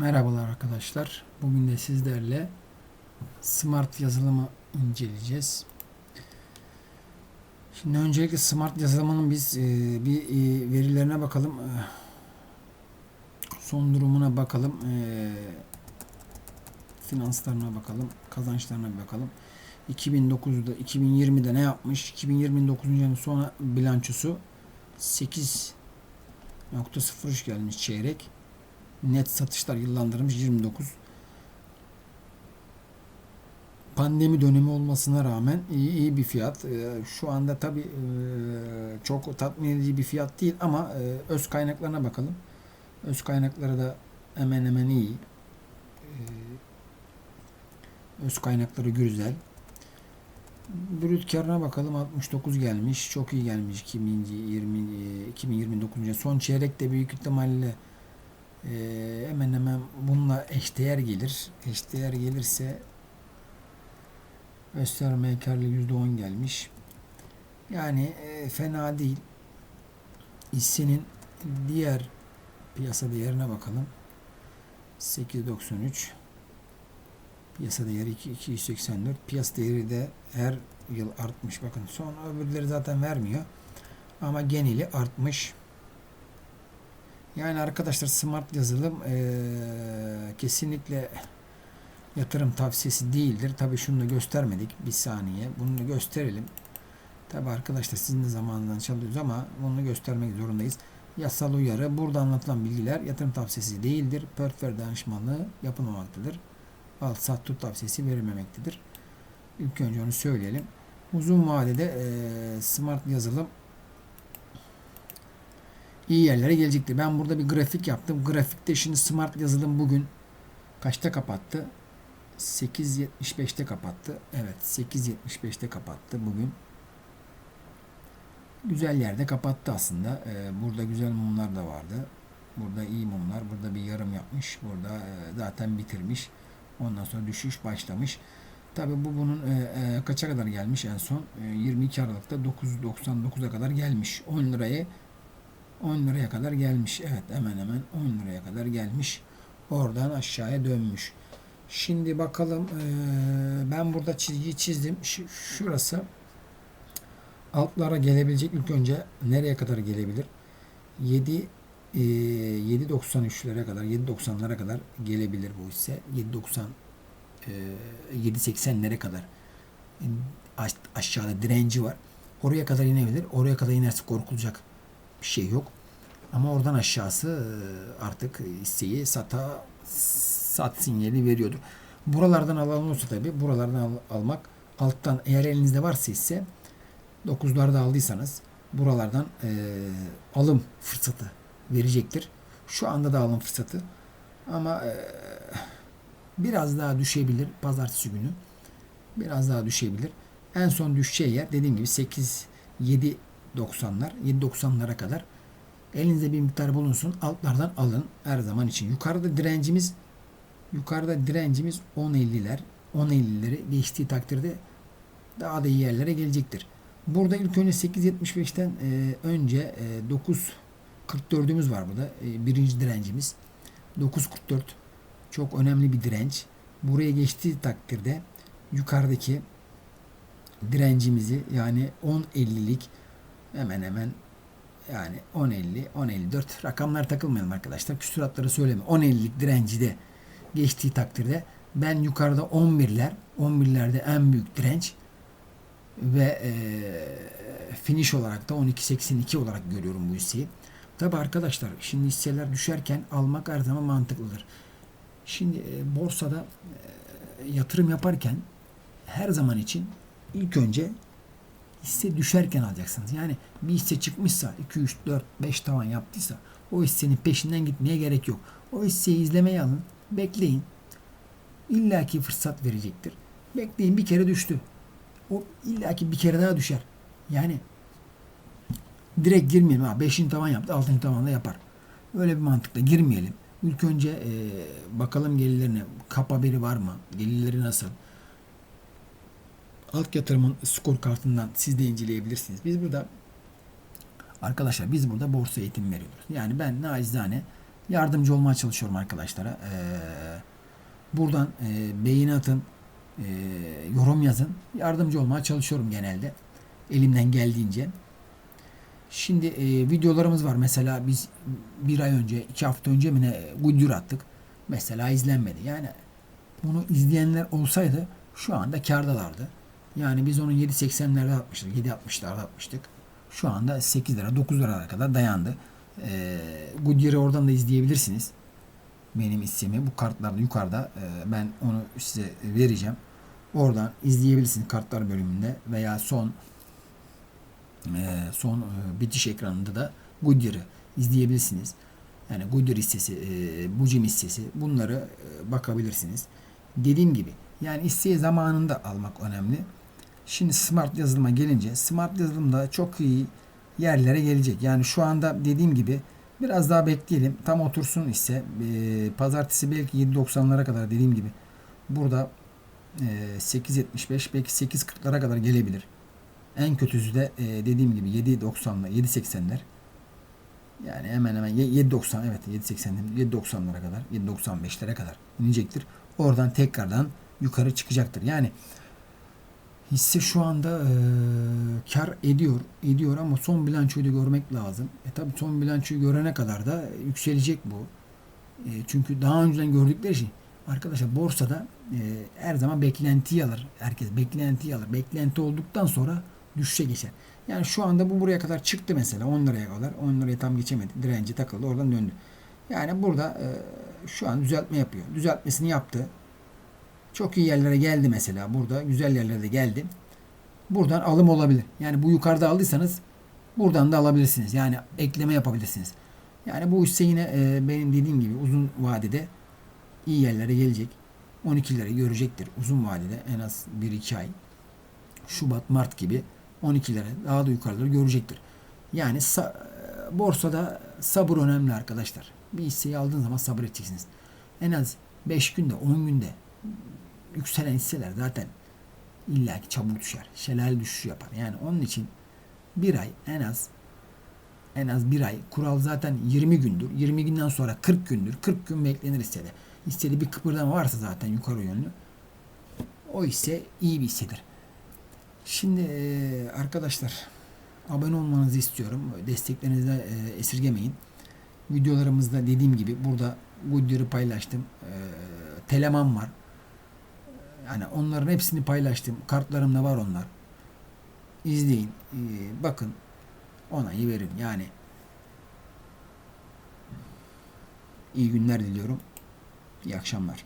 Merhabalar arkadaşlar. Bugün de sizlerle Smart yazılımı inceleyeceğiz. Şimdi öncelikle Smart yazılımının biz e, bir e, verilerine bakalım. E, son durumuna bakalım. Finanslarına bakalım. Kazançlarına bir bakalım. 2009'da 2020'de ne yapmış? 2020'nin 9. ayının sona bilançosu 8.03 gelmiş çeyrek. Net satışlar yıllandırmış 29. Pandemi dönemi olmasına rağmen iyi, iyi bir fiyat. Ee, Şu anda tabi çok tatmin edici bir fiyat değil ama e, öz kaynaklarına bakalım. Öz kaynakları da hemen hemen iyi. Ee, Öz kaynakları güzel. Brüt karına bakalım 69 gelmiş. Çok iyi gelmiş 2020 2029. Son çeyrekte büyük ihtimalle ee, hemen hemen bununla eşdeğer gelir. Eşdeğer gelirse göstermeye karlı %10 gelmiş. Yani e, fena değil. Hissenin diğer piyasa değerine bakalım. 8.93 Piyasa değeri 284. Piyasa değeri de her yıl artmış. Bakın son öbürleri zaten vermiyor. Ama geneli artmış. Yani arkadaşlar smart yazılım eee, kesinlikle yatırım tavsiyesi değildir. Tabi şunu da göstermedik. Bir saniye. Bunu da gösterelim. Tabi arkadaşlar sizin de zamanından çalıyoruz ama bunu göstermek zorundayız. Yasal uyarı. Burada anlatılan bilgiler yatırım tavsiyesi değildir. Portföy danışmanlığı yapılmamaktadır. Al sat tut tavsiyesi verilmemektedir. İlk önce onu söyleyelim. Uzun vadede eee, smart yazılım iyi yerlere gelecektir. Ben burada bir grafik yaptım. Grafikte şimdi smart yazılım bugün kaçta kapattı? 8.75'te kapattı. Evet 8.75'te kapattı bugün. Güzel yerde kapattı aslında. Ee, burada güzel mumlar da vardı. Burada iyi mumlar. Burada bir yarım yapmış. Burada e, zaten bitirmiş. Ondan sonra düşüş başlamış. Tabi bu bunun e, e, kaça kadar gelmiş en son? E, 22 Aralık'ta 9.99'a kadar gelmiş. 10 lirayı 10 liraya kadar gelmiş. Evet hemen hemen 10 liraya kadar gelmiş. Oradan aşağıya dönmüş. Şimdi bakalım eee, ben burada çizgiyi çizdim. Şu- Şurası altlara gelebilecek ilk önce nereye kadar gelebilir? 7 eee, 7.93'lere kadar 7.90'lara kadar gelebilir bu hisse. 7.90 eee, 7.80'lere kadar aş- aşağıda direnci var. Oraya kadar inebilir. Oraya kadar inerse korkulacak bir şey yok. Ama oradan aşağısı e, artık hisseyi sata sat sinyali veriyordur. Buralardan alan olursa tabi buralardan al- almak alttan eğer elinizde varsa ise 9'larda aldıysanız buralardan e, alım fırsatı verecektir. Şu anda da alım fırsatı. Ama e, biraz daha düşebilir pazartesi günü. Biraz daha düşebilir. En son düşeceği yer dediğim gibi 8 7 90'lar 7.90'lara kadar elinizde bir miktar bulunsun. Altlardan alın her zaman için. Yukarıda direncimiz yukarıda direncimiz 10.50'ler. 10.50'leri geçtiği takdirde daha da iyi yerlere gelecektir. Burada ilk önce 8.75'ten e, önce e, 9.44'ümüz var burada. E, birinci direncimiz. 9.44 çok önemli bir direnç. Buraya geçtiği takdirde yukarıdaki direncimizi yani 10.50'lik hemen hemen yani 10.50, 10.54 rakamlar takılmayalım arkadaşlar. Küsuratları söyleme. 10.50'lik direnci de geçtiği takdirde ben yukarıda 11'ler, 11'lerde en büyük direnç ve e, finish olarak da 12.82 olarak görüyorum bu hisseyi. Tabi arkadaşlar şimdi hisseler düşerken almak her zaman mantıklıdır. Şimdi e, borsada e, yatırım yaparken her zaman için ilk önce hisse düşerken alacaksınız. Yani bir hisse çıkmışsa 2, 3, 4, 5 tavan yaptıysa o hissenin peşinden gitmeye gerek yok. O hisseyi izlemeye alın. Bekleyin. İllaki fırsat verecektir. Bekleyin bir kere düştü. O illaki bir kere daha düşer. Yani direkt girmeyelim. Ha, 5. tavan yaptı. 6. tavan da yapar. Öyle bir mantıkla girmeyelim. İlk önce e, bakalım gelirlerine. Kap haberi var mı? Gelirleri nasıl? Alt yatırımın skor kartından siz de inceleyebilirsiniz. Biz burada arkadaşlar biz burada borsa eğitim veriyoruz. Yani ben nacizane yardımcı olmaya çalışıyorum arkadaşlara. E, buradan e, beğeni atın, e, yorum yazın. Yardımcı olmaya çalışıyorum genelde. Elimden geldiğince. Şimdi e, videolarımız var. Mesela biz bir ay önce, iki hafta önce mi ne attık. Mesela izlenmedi. Yani bunu izleyenler olsaydı şu anda kardalardı. Yani biz onu 7.80'lerde atmıştık. 7.60'larda atmıştık. Şu anda 8 lira 9 liralara kadar dayandı. Ee, Goodyear'ı oradan da izleyebilirsiniz. Benim hissemi bu kartlarda yukarıda. Ee, ben onu size vereceğim. Oradan izleyebilirsiniz kartlar bölümünde veya son e, son e, bitiş ekranında da Goodyear'ı izleyebilirsiniz. Yani Goodyear hissesi, e, Bucim hissesi bunları e, bakabilirsiniz. Dediğim gibi yani hisseyi zamanında almak önemli. Şimdi smart yazılıma gelince smart yazılımda çok iyi yerlere gelecek. Yani şu anda dediğim gibi biraz daha bekleyelim. Tam otursun ise e, pazartesi belki 7.90'lara kadar dediğim gibi burada e, 8.75 belki 8.40'lara kadar gelebilir. En kötüsü de e, dediğim gibi 7.90'lar 7.80'ler. Yani hemen hemen 7.90 evet 7.80'den 7.90'lara kadar 7.95'lere kadar inecektir. Oradan tekrardan yukarı çıkacaktır. Yani hisse şu anda e, kar ediyor ediyor ama son bilançoyu da görmek lazım. E tabi son bilançoyu görene kadar da yükselecek bu. E, çünkü daha önceden gördükleri şey arkadaşlar borsada e, her zaman beklentiyi alır. Herkes beklentiyi alır. Beklenti olduktan sonra düşüşe geçer. Yani şu anda bu buraya kadar çıktı mesela 10 liraya kadar. 10 liraya tam geçemedi. Direnci takıldı. Oradan döndü. Yani burada e, şu an düzeltme yapıyor. Düzeltmesini yaptı. Çok iyi yerlere geldi mesela. Burada güzel yerlere de geldi. Buradan alım olabilir. Yani bu yukarıda aldıysanız buradan da alabilirsiniz. Yani ekleme yapabilirsiniz. Yani bu hisse yine e, benim dediğim gibi uzun vadede iyi yerlere gelecek. 12 lirayı görecektir. Uzun vadede en az 1-2 ay. Şubat, Mart gibi 12 lira daha da yukarıları görecektir. Yani sa- borsada sabır önemli arkadaşlar. Bir hisseyi aldığın zaman sabır edeceksiniz. En az 5 günde 10 günde yükselen hisseler zaten illaki çabuk düşer. Şelale düşüşü yapar. Yani onun için bir ay en az en az bir ay kural zaten 20 gündür. 20 günden sonra 40 gündür. 40 gün beklenir hissede. Hissede bir kıpırdama varsa zaten yukarı yönlü o hisse iyi bir hissedir. Şimdi e, arkadaşlar abone olmanızı istiyorum. Desteklerinizi de e, esirgemeyin. Videolarımızda dediğim gibi burada Goodyear'ı paylaştım. E, Teleman var. Yani onların hepsini paylaştım. Kartlarımda var onlar. İzleyin. E, bakın. Onayı verin. Yani iyi günler diliyorum. İyi akşamlar.